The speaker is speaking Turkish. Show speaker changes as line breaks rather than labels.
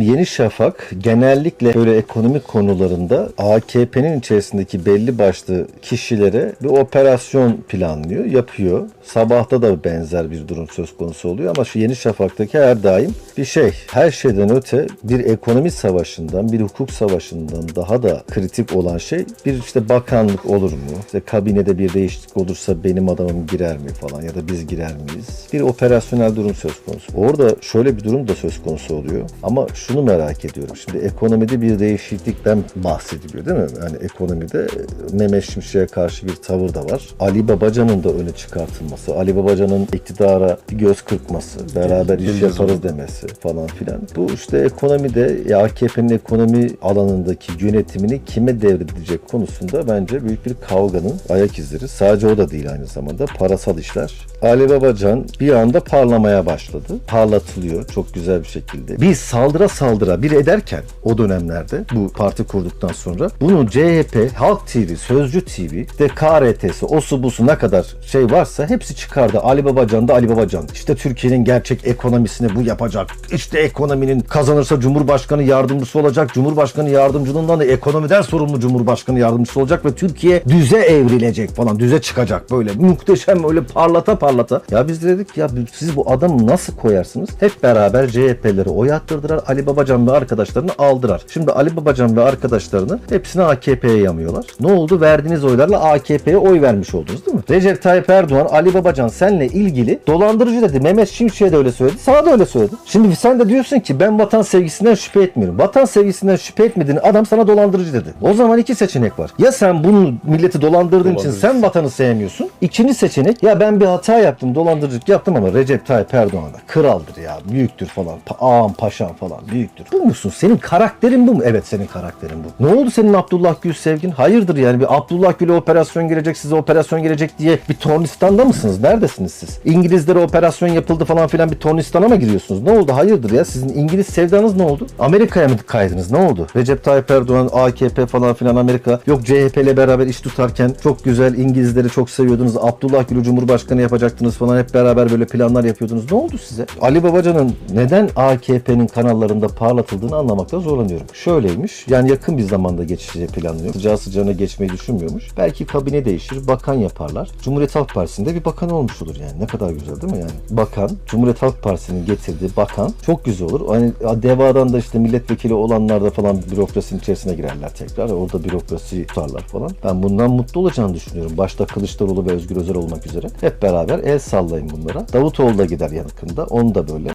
Yeni Şafak genellikle böyle ekonomik konularında AKP'nin içerisindeki belli başlı kişilere bir operasyon planlıyor, yapıyor. Sabahta da benzer bir durum söz konusu oluyor ama şu Yeni Şafak'taki her daim bir şey. Her şeyden öte bir ekonomi savaşından, bir hukuk savaşından daha da kritik olan şey bir işte bakanlık olur mu? İşte kabinede bir değişiklik olursa benim adamım girer mi falan ya da biz girer miyiz? Bir operasyonel durum söz konusu. Orada şöyle bir durum da söz konusu oluyor. Ama şunu merak ediyorum. Şimdi ekonomide bir değişiklikten bahsediliyor değil mi? Yani ekonomide Mehmet Şimşek'e karşı bir tavır da var. Ali Babacan'ın da öne çıkartılması, Ali Babacan'ın iktidara göz kırpması, beraber iş yaparız demesi falan filan. Bu işte ekonomide ya AKP'nin ekonomi alanındaki yönetimini kime devredecek konusunda bence büyük bir kavganın ayak izleri. Sadece o da değil aynı zamanda parasal işler. Ali Babacan bir anda parlamaya başladı. Parlatılıyor çok güzel bir şekilde. Bir saldıra saldıra ederken o dönemlerde bu parti kurduktan sonra bunu CHP, Halk TV, Sözcü TV, de KRT'si, osu busu ne kadar şey varsa hepsi çıkardı. Ali Babacan da Ali Babacan. İşte Türkiye'nin gerçek ekonomisini bu yapacak. İşte ekonominin kazanırsa Cumhurbaşkanı yardımcısı olacak. Cumhurbaşkanı yardımcılığından da ekonomiden sorumlu Cumhurbaşkanı yardımcısı olacak ve Türkiye düze evrilecek falan. Düze çıkacak böyle. Muhteşem öyle parlata parlata. Ya biz de dedik ya siz bu adamı nasıl koyarsınız? Hep beraber CHP'leri oy attırdılar. Ali Babacan ve arkadaşlarını aldırar. Şimdi Ali Babacan ve arkadaşlarını hepsini AKP'ye yamıyorlar. Ne oldu? Verdiğiniz oylarla AKP'ye oy vermiş oldunuz değil mi? Recep Tayyip Erdoğan, Ali Babacan senle ilgili dolandırıcı dedi. Mehmet Şimşek'e de öyle söyledi. Sana da öyle söyledi. Şimdi sen de diyorsun ki ben vatan sevgisinden şüphe etmiyorum. Vatan sevgisinden şüphe etmediğin adam sana dolandırıcı dedi. O zaman iki seçenek var. Ya sen bunu milleti dolandırdığın için sen vatanı sevmiyorsun. İkinci seçenek ya ben bir hata yaptım, dolandırıcılık yaptım ama Recep Tayyip Erdoğan da kraldır ya, büyüktür falan. Pa- ağam paşam falan büyüktür. Bu musun? Senin karakterin bu mu? Evet senin karakterin bu. Ne oldu senin Abdullah Gül sevgin? Hayırdır yani bir Abdullah Gül'e operasyon gelecek, size operasyon gelecek diye bir tornistan'da mısınız? Neredesiniz siz? İngilizlere operasyon yapıldı falan filan bir tornistana mı giriyorsunuz? Ne oldu? Hayırdır ya? Sizin İngiliz sevdanız ne oldu? Amerika'ya mı kaydınız? Ne oldu? Recep Tayyip Erdoğan, AKP falan filan Amerika. Yok CHP ile beraber iş tutarken çok güzel İngilizleri çok seviyordunuz. Abdullah Gül'ü Cumhurbaşkanı yapacaktınız falan. Hep beraber böyle planlar yapıyordunuz. Ne oldu size? Ali Babacan'ın neden AKP'nin kanallarında parlatıldığını anlamakta zorlanıyorum. Şöyleymiş. Yani yakın bir zamanda geçişi planlıyor. Sıcağı sıcağına geçmeyi düşünmüyormuş. Belki kabine değişir, bakan yaparlar. Cumhuriyet Halk Partisi'nde bir bakan olmuş olur yani. Ne kadar güzel değil mi yani? Bakan, Cumhuriyet Halk Partisi'nin getirdiği bakan çok güzel olur. Hani devadan da işte milletvekili olanlar da falan bürokrasinin içerisine girerler tekrar. Orada bürokrasi tutarlar falan. Ben bundan mutlu olacağını düşünüyorum. Başta Kılıçdaroğlu ve Özgür Özel olmak üzere. Hep beraber el sallayın bunlara. Davutoğlu da gider yakında. Onu da böyle